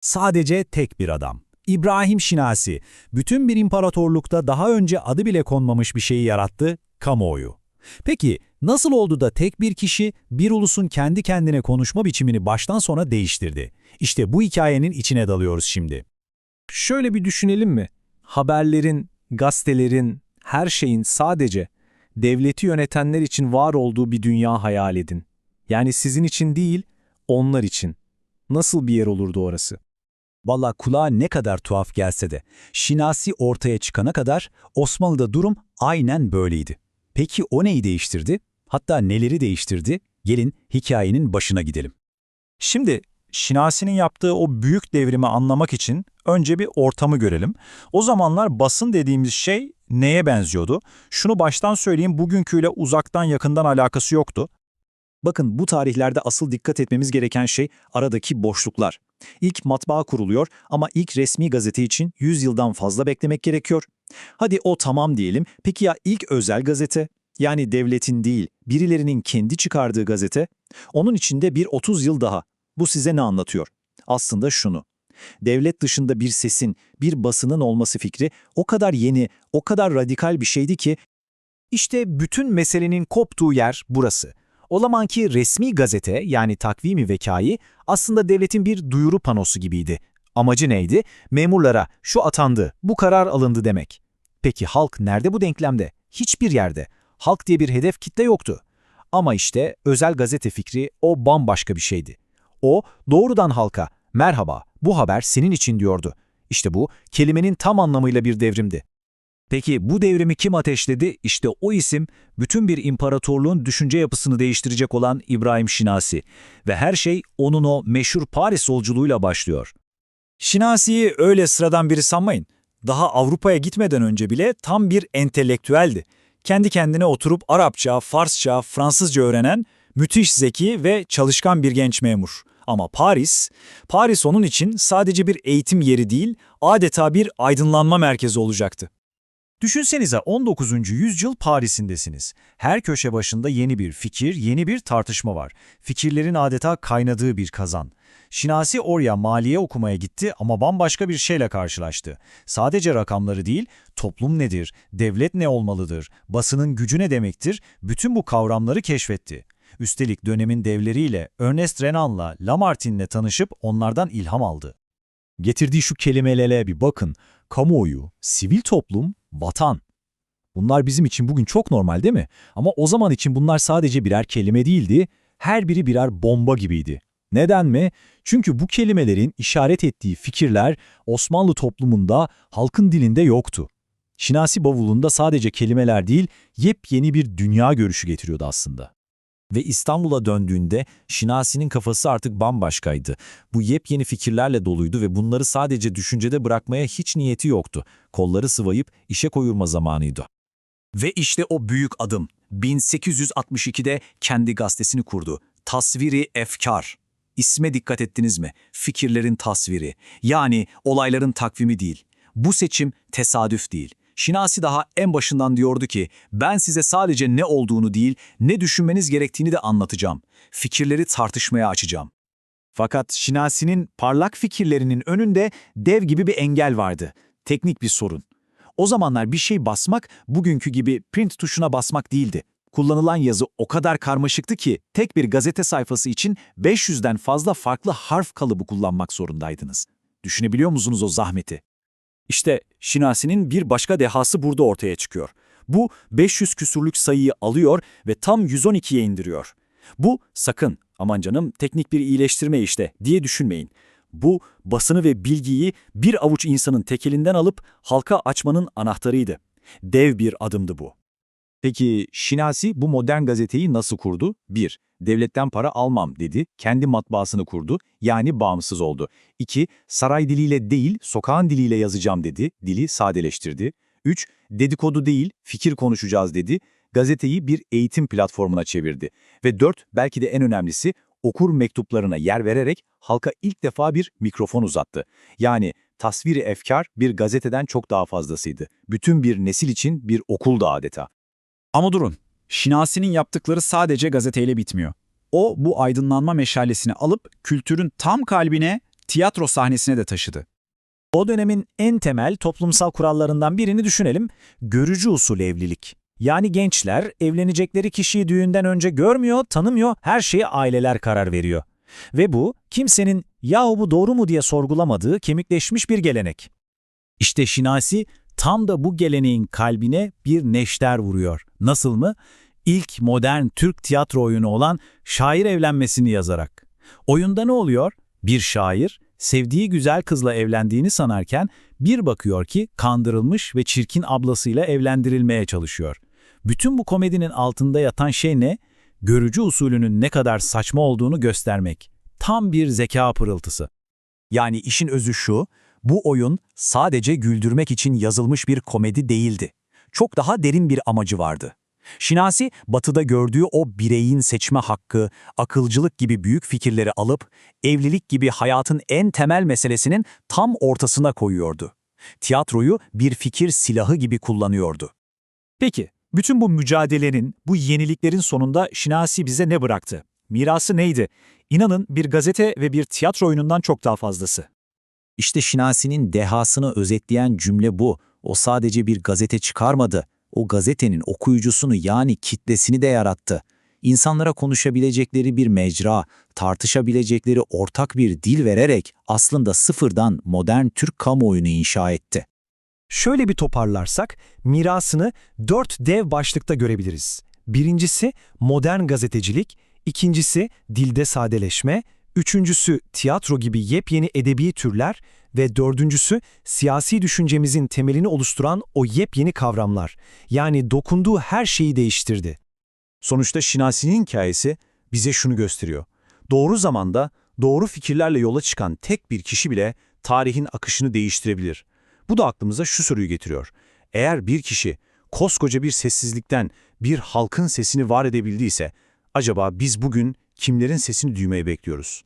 Sadece tek bir adam. İbrahim Şinasi, bütün bir imparatorlukta daha önce adı bile konmamış bir şeyi yarattı, kamuoyu. Peki nasıl oldu da tek bir kişi bir ulusun kendi kendine konuşma biçimini baştan sona değiştirdi? İşte bu hikayenin içine dalıyoruz şimdi. Şöyle bir düşünelim mi? Haberlerin, gazetelerin, her şeyin sadece devleti yönetenler için var olduğu bir dünya hayal edin. Yani sizin için değil, onlar için. Nasıl bir yer olurdu orası? Valla kulağa ne kadar tuhaf gelse de, Şinasi ortaya çıkana kadar Osmanlı'da durum aynen böyleydi. Peki o neyi değiştirdi? Hatta neleri değiştirdi? Gelin hikayenin başına gidelim. Şimdi Şinasi'nin yaptığı o büyük devrimi anlamak için önce bir ortamı görelim. O zamanlar basın dediğimiz şey neye benziyordu? Şunu baştan söyleyeyim bugünküyle uzaktan yakından alakası yoktu. Bakın bu tarihlerde asıl dikkat etmemiz gereken şey aradaki boşluklar. İlk matbaa kuruluyor ama ilk resmi gazete için 100 yıldan fazla beklemek gerekiyor. Hadi o tamam diyelim. Peki ya ilk özel gazete? Yani devletin değil, birilerinin kendi çıkardığı gazete? Onun içinde bir 30 yıl daha. Bu size ne anlatıyor? Aslında şunu. Devlet dışında bir sesin, bir basının olması fikri o kadar yeni, o kadar radikal bir şeydi ki İşte bütün meselenin koptuğu yer burası. O zamanki resmi gazete yani takvimi vekayı aslında devletin bir duyuru panosu gibiydi. Amacı neydi? Memurlara şu atandı, bu karar alındı demek. Peki halk nerede bu denklemde? Hiçbir yerde. Halk diye bir hedef kitle yoktu. Ama işte özel gazete fikri o bambaşka bir şeydi. O doğrudan halka, merhaba bu haber senin için diyordu. İşte bu kelimenin tam anlamıyla bir devrimdi. Peki bu devrimi kim ateşledi? İşte o isim bütün bir imparatorluğun düşünce yapısını değiştirecek olan İbrahim Şinasi. Ve her şey onun o meşhur Paris yolculuğuyla başlıyor. Şinasi'yi öyle sıradan biri sanmayın. Daha Avrupa'ya gitmeden önce bile tam bir entelektüeldi. Kendi kendine oturup Arapça, Farsça, Fransızca öğrenen müthiş zeki ve çalışkan bir genç memur. Ama Paris, Paris onun için sadece bir eğitim yeri değil, adeta bir aydınlanma merkezi olacaktı. Düşünsenize 19. yüzyıl Paris'indesiniz. Her köşe başında yeni bir fikir, yeni bir tartışma var. Fikirlerin adeta kaynadığı bir kazan. Şinasi oraya maliye okumaya gitti ama bambaşka bir şeyle karşılaştı. Sadece rakamları değil, toplum nedir, devlet ne olmalıdır, basının gücü ne demektir, bütün bu kavramları keşfetti. Üstelik dönemin devleriyle Ernest Renan'la Lamartine'le tanışıp onlardan ilham aldı. Getirdiği şu kelimelere bir bakın. Kamuoyu, sivil toplum, vatan. Bunlar bizim için bugün çok normal değil mi? Ama o zaman için bunlar sadece birer kelime değildi, her biri birer bomba gibiydi. Neden mi? Çünkü bu kelimelerin işaret ettiği fikirler Osmanlı toplumunda, halkın dilinde yoktu. Şinasi bavulunda sadece kelimeler değil, yepyeni bir dünya görüşü getiriyordu aslında. Ve İstanbul'a döndüğünde Şinasi'nin kafası artık bambaşkaydı. Bu yepyeni fikirlerle doluydu ve bunları sadece düşüncede bırakmaya hiç niyeti yoktu. Kolları sıvayıp işe koyulma zamanıydı. Ve işte o büyük adım. 1862'de kendi gazetesini kurdu. Tasviri Efkar. İsme dikkat ettiniz mi? Fikirlerin tasviri. Yani olayların takvimi değil. Bu seçim tesadüf değil. Şinasi daha en başından diyordu ki, ben size sadece ne olduğunu değil, ne düşünmeniz gerektiğini de anlatacağım. Fikirleri tartışmaya açacağım. Fakat Şinasi'nin parlak fikirlerinin önünde dev gibi bir engel vardı. Teknik bir sorun. O zamanlar bir şey basmak bugünkü gibi print tuşuna basmak değildi. Kullanılan yazı o kadar karmaşıktı ki tek bir gazete sayfası için 500'den fazla farklı harf kalıbı kullanmak zorundaydınız. Düşünebiliyor musunuz o zahmeti? İşte Şinasi'nin bir başka dehası burada ortaya çıkıyor. Bu 500 küsurlük sayıyı alıyor ve tam 112'ye indiriyor. Bu sakın aman canım teknik bir iyileştirme işte diye düşünmeyin. Bu basını ve bilgiyi bir avuç insanın tekelinden alıp halka açmanın anahtarıydı. Dev bir adımdı bu. Peki Şinasi bu modern gazeteyi nasıl kurdu? 1. Devletten para almam dedi, kendi matbaasını kurdu, yani bağımsız oldu. 2. Saray diliyle değil, sokağın diliyle yazacağım dedi, dili sadeleştirdi. 3. Dedikodu değil, fikir konuşacağız dedi, gazeteyi bir eğitim platformuna çevirdi. Ve 4. Belki de en önemlisi, okur mektuplarına yer vererek halka ilk defa bir mikrofon uzattı. Yani tasviri efkar bir gazeteden çok daha fazlasıydı. Bütün bir nesil için bir okuldu adeta. Ama durun, Şinasi'nin yaptıkları sadece gazeteyle bitmiyor. O bu aydınlanma meşalesini alıp kültürün tam kalbine, tiyatro sahnesine de taşıdı. O dönemin en temel toplumsal kurallarından birini düşünelim, görücü usul evlilik. Yani gençler evlenecekleri kişiyi düğünden önce görmüyor, tanımıyor, her şeye aileler karar veriyor. Ve bu kimsenin yahu bu doğru mu diye sorgulamadığı kemikleşmiş bir gelenek. İşte Şinasi tam da bu geleneğin kalbine bir neşter vuruyor. Nasıl mı? İlk modern Türk tiyatro oyunu olan Şair Evlenmesini yazarak. Oyunda ne oluyor? Bir şair, sevdiği güzel kızla evlendiğini sanarken bir bakıyor ki kandırılmış ve çirkin ablasıyla evlendirilmeye çalışıyor. Bütün bu komedinin altında yatan şey ne? Görücü usulünün ne kadar saçma olduğunu göstermek. Tam bir zeka pırıltısı. Yani işin özü şu, bu oyun sadece güldürmek için yazılmış bir komedi değildi. Çok daha derin bir amacı vardı. Şinasi, batıda gördüğü o bireyin seçme hakkı, akılcılık gibi büyük fikirleri alıp, evlilik gibi hayatın en temel meselesinin tam ortasına koyuyordu. Tiyatroyu bir fikir silahı gibi kullanıyordu. Peki, bütün bu mücadelenin, bu yeniliklerin sonunda Şinasi bize ne bıraktı? Mirası neydi? İnanın bir gazete ve bir tiyatro oyunundan çok daha fazlası. İşte Şinasi'nin dehasını özetleyen cümle bu. O sadece bir gazete çıkarmadı. O gazetenin okuyucusunu yani kitlesini de yarattı. İnsanlara konuşabilecekleri bir mecra, tartışabilecekleri ortak bir dil vererek aslında sıfırdan modern Türk kamuoyunu inşa etti. Şöyle bir toparlarsak, mirasını dört dev başlıkta görebiliriz. Birincisi modern gazetecilik, ikincisi dilde sadeleşme, üçüncüsü tiyatro gibi yepyeni edebi türler ve dördüncüsü siyasi düşüncemizin temelini oluşturan o yepyeni kavramlar. Yani dokunduğu her şeyi değiştirdi. Sonuçta Şinasi'nin hikayesi bize şunu gösteriyor. Doğru zamanda, doğru fikirlerle yola çıkan tek bir kişi bile tarihin akışını değiştirebilir. Bu da aklımıza şu soruyu getiriyor. Eğer bir kişi koskoca bir sessizlikten bir halkın sesini var edebildiyse, acaba biz bugün kimlerin sesini duymaya bekliyoruz?